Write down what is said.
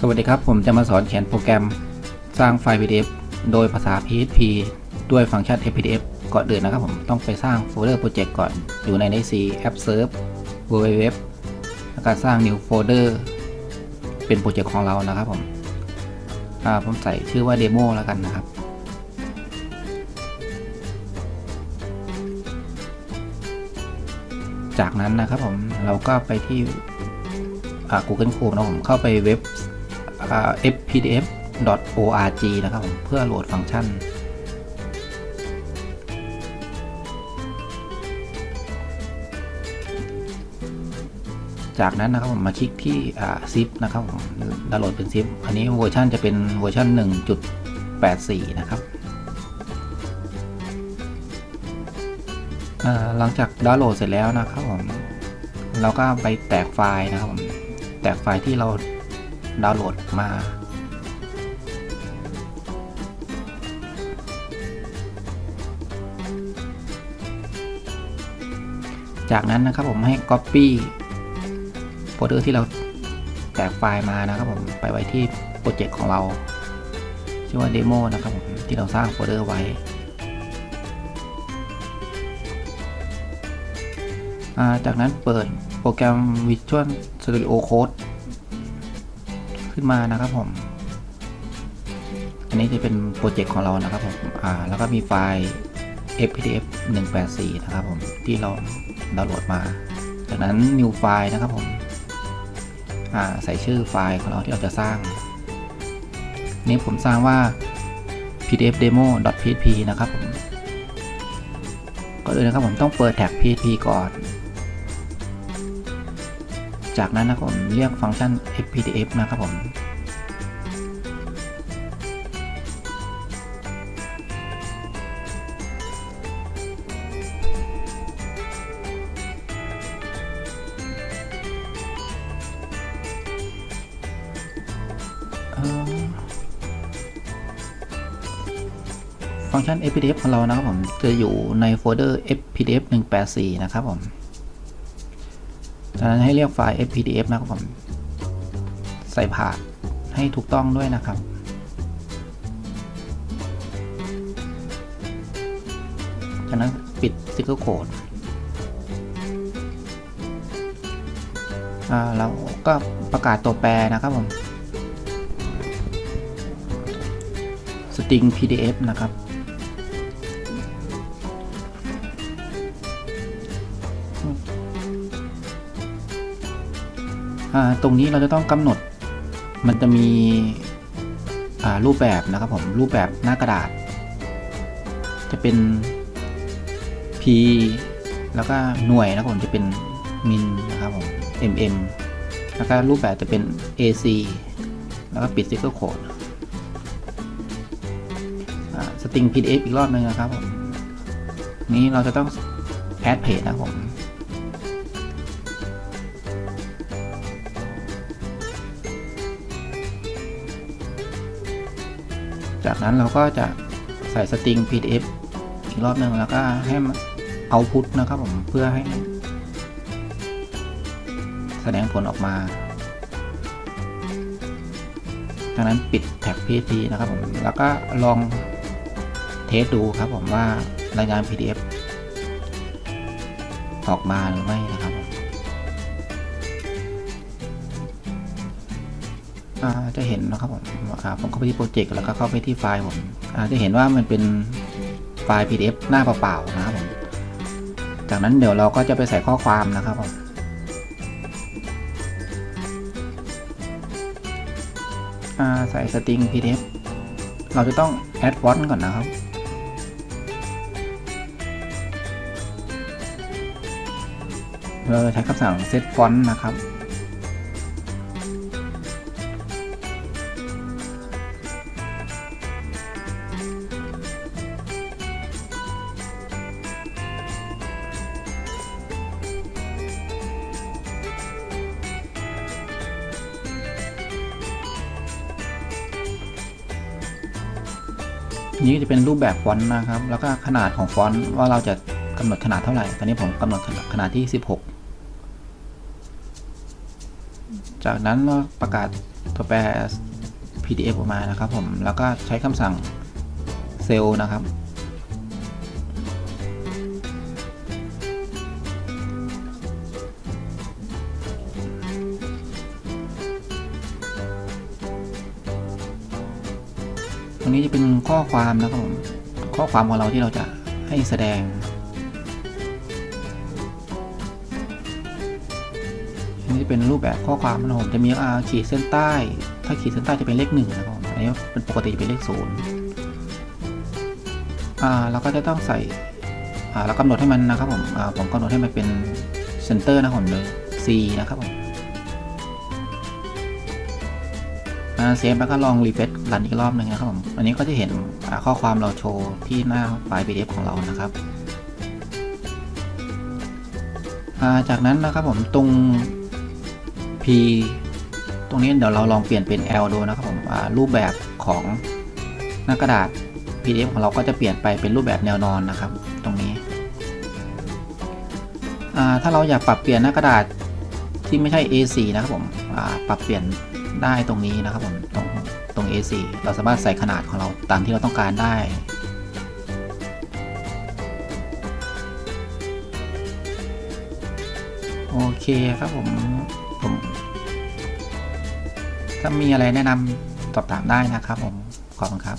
สวัสดีครับ ผมจะมาสอนเขียนโปรแกรมสร้างไฟล์ PDF โดยภาษา PHP ด้วยฟังก์ชัน PDF ก่อนอื่นนะครับผมต้องไปสร้างโฟลเดอร์โปรเจกต์ก่อน อยู่ใน c app serve www แล้วก็สร้าง new folder เป็นโปรเจกต์ของเรานะครับผมผมใส่ชื่อว่า demo แล้วกันนะครับ จากนั้นนะครับผมเราก็ไปที่ Google Chrome นะผมเข้าไปเว็บ fpdf.org นะครับผมเพื่อโหลดฟังก์ชัน จากนั้นนะครับผมมาคลิกที่ zip นะครับผมดาวน์โหลดเป็น zip อันนี้เวอร์ชันจะเป็นเวอร์ชัน1.84 นะครับหลังจากดาวน์โหลดเสร็จแล้วนะครับผมเราก็ไปแตกไฟล์นะครับผมแตกไฟล์ที่เรา ดาวน์โหลดมา จากนั้นนะครับผมให้ Copy โฟลเดอร์ที่เราแตกไฟล์มานะครับผมไปไว้ที่โปรเจกต์ของเรา ชื่อว่า Demo นะครับผมที่เราสร้างโฟลเดอร์ไว้จากนั้นเปิดโปรแกรม Visual Studio Code ขึ้นมานะครับผม อันนี้จะเป็นโปรเจกต์ของเรานะครับผม อ่า แล้วก็มีไฟล์ fpdf 184 นะครับผม ที่เราดาวน์โหลดมา จากนั้น new file นะครับผม อ่า ใส่ชื่อไฟล์ของเราที่เราจะสร้าง นี่ผมสร้างว่า pdf demo php นะครับผมก่อนอื่นนะครับผมต้องเปิดแท็ก php ก่อน จากนั้นนะครับผมเรียกฟังก์ชัน fpdf นะครับผมฟังก์ชัน fpdf ของเรานะครับผมจะอยู่ในโฟลเดอร์ fpdf 184 นะครับผม จากนั้นให้เรียกไฟล์ fpdf นะครับผมใส่ผ่านให้ถูกต้องด้วยนะครับจากนั้นปิด single quote เราก็ประกาศตัวแปรนะครับผม string pdf นะครับ ตรงนี้เราจะต้องกำหนดมันจะมีรูปแบบนะครับผมรูปแบบหน้ากระดาษ จะเป็น p แล้วก็หน่วยนะครับผมจะเป็นมินนะครับผม mm แล้วก็รูปแบบจะเป็น ac แล้วก็ปิด single quote สตริง pdf อีกรอบหนึ่งนะครับผมนี้เราจะต้อง add page นะครับผม จากนั้นเราก็จะใส่สตริง pdf อีกรอบหนึ่งแล้วก็ให้เอาพุทนะครับผมเพื่อให้ แสดงผลออกมาจากนั้นปิดแท็ก php นะครับผมแล้วก็ลองเทสดูครับผมว่ารายงาน PDF ออกมาหรือไม่นะครับ จะเห็นนะครับผมผมเข้าไปที่โปรเจกต์แล้วก็เข้าไปที่ไฟล์ผมจะเห็นว่ามันเป็นไฟล์ PDF หน้าเปล่าๆนะครับผมจากนั้นเดี๋ยวเราก็จะไปใส่ข้อความนะครับผมใส่สตริง PDF เราจะต้อง add font ก่อนนะครับเราใช้คำสั่ง set font นะครับ นี่ก็จะเป็นรูปแบบฟอนต์นะครับ แล้วก็ขนาดของฟอนต์ว่าเราจะกำหนดขนาดเท่าไหร่ ตอนนี้ผมกำหนดขนาดที่ 16 จากนั้นเราประกาศตัวแปร PDF ออกมานะครับผม แล้วก็ใช้คำสั่งเซลนะครับ รงนี้จะเป็นข้อความนะครับผมข้อความของเราที่เราจะให้แสดงอันนี้จะเป็นรูปแบบข้อความนะครับผมจะมีอขีดเส้นใต้ ถ้าขีดเส้นใต้จะเป็นเลขหนึ่งนะครับผมอันนี้เป็นปกติจะเป็นเลขศูนย์อ่าเราก็จะต้องใส่อ่าเรากำหนดให้มันนะครับผมอ่าผมกำหนดให้มันเป็นเซนเตอร์นะครับผมเลย C นะครับผม เซฟแล้วก็ลองรีเฟซรันอีกรอบหนึ่งนะครับผมอันนี้ก็จะเห็นข้อความเราโชว์ที่หน้าไฟล์ PDF ของเรานะครับาจากนั้นนะครับผมตรง P ตรงนี้เดี๋ยวเราลองเปลี่ยนเป็น L ดูนะครับผมรูปแบบของหน้ากระดาษ PDF ของเราก็จะเปลี่ยนไปเป็นรูปแบบแนวนอนนะครับ ตรงนี้ ถ้าเราอยากปรับเปลี่ยนหน้ากระดาษที่ไม่ใช่ A4 นะครับผมปรับเปลี่ยน ได้ตรงนี้นะครับผมตรงตรง A4 เราสามารถใส่ขนาดของเราตามที่เราต้องการได้โอเคครับผมผมถ้ามีอะไรแนะนำสอบถามได้นะครับผมขอบคุณครับ